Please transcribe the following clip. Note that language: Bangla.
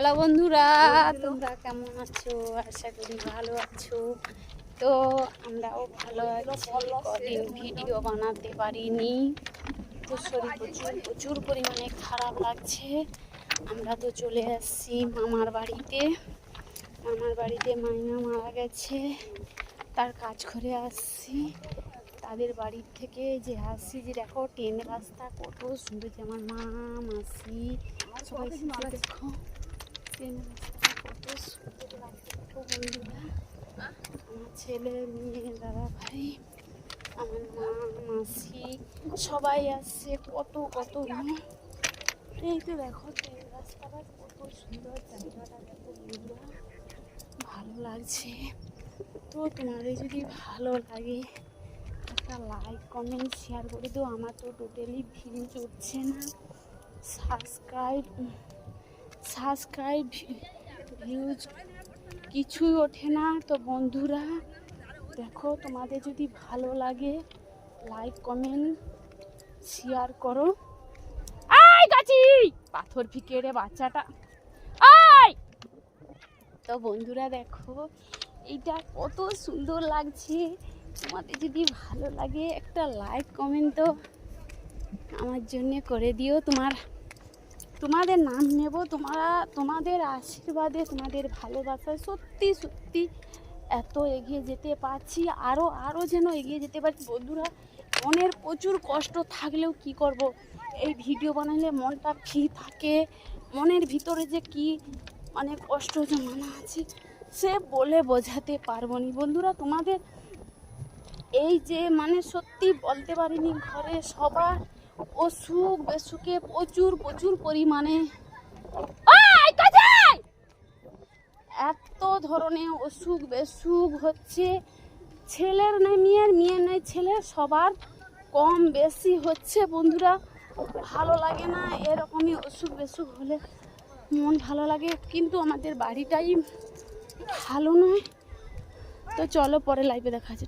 হ্যালো বন্ধুরা তোমরা কেমন আছো? আশা করি ভালো আছো। তো আমরাও ভালো আছি। কদিন ভিডিও বানাতে পারিনি। তো শরীর প্রচুর প্রচুর পরিমাণে খারাপ লাগছে। আমরা তো চলে আসছি মামার বাড়িতে। মামার বাড়িতে মাইনা মারা গেছে। তার কাজ করে আসছি। তাদের বাড়ির থেকে যে আসছি যে দেখো ট্রেন রাস্তা কত সুন্দর যে আমার মা মাসি সবাই দেখো। ছেলে মেয়ে দাদা ভাই, আমার মা, মাসি, সবাই আসছে, কত কত এই তো দেখো ট্রেন রাস্তাটা কত সুন্দর জায়গাটা দেখো ভালো লাগছে। তো তোমাদের যদি ভালো লাগে, একটা লাইক কমেন্ট শেয়ার করে দিও। আমার তো টোটালি ভিউ চলছে না। সাবস্ক্রাইব সাবস্ক্রাইব ভিউজ কিছুই ওঠে না। তো বন্ধুরা, দেখো, তোমাদের যদি ভালো লাগে লাইক কমেন্ট শেয়ার করো। আই গাছি! পাথর ফিকে রে বাচ্চাটা। আই তো বন্ধুরা, দেখো, এইটা কত সুন্দর লাগছে। তোমাদের যদি ভালো লাগে, একটা লাইক কমেন্ট তো আমার জন্য করে দিও। তোমার তোমাদের নাম নেব, তোমরা তোমাদের আশীর্বাদে, তোমাদের ভালোবাসায় সত্যি সত্যি এত এগিয়ে যেতে পারছি আরও আরও যেন এগিয়ে যেতে পারছি। বন্ধুরা, মনের প্রচুর কষ্ট থাকলেও কি করব? এই ভিডিও বানালে মনটা ফ্রি থাকে, মনের ভিতরে যে কি মানে কষ্ট জমানো আছে, সে বলে বোঝাতে পারব নি। বন্ধুরা, তোমাদের এই যে মানে সত্যি বলতে পারিনি, ঘরে সবার অসুখ বেসুখে প্রচুর প্রচুর পরিমাণে। এত ধরনের অসুখ বেসুখ হচ্ছে। ছেলের নেই মেয়ের মেয়ের নেই ছেলে সবার কম বেশি হচ্ছে বন্ধুরা। ভালো লাগে না এরকমই অসুখ বেসুখ হলে মন ভালো লাগে। কিন্তু আমাদের বাড়িটাই ভালো নয়। তো চলো পরে লাইভে দেখা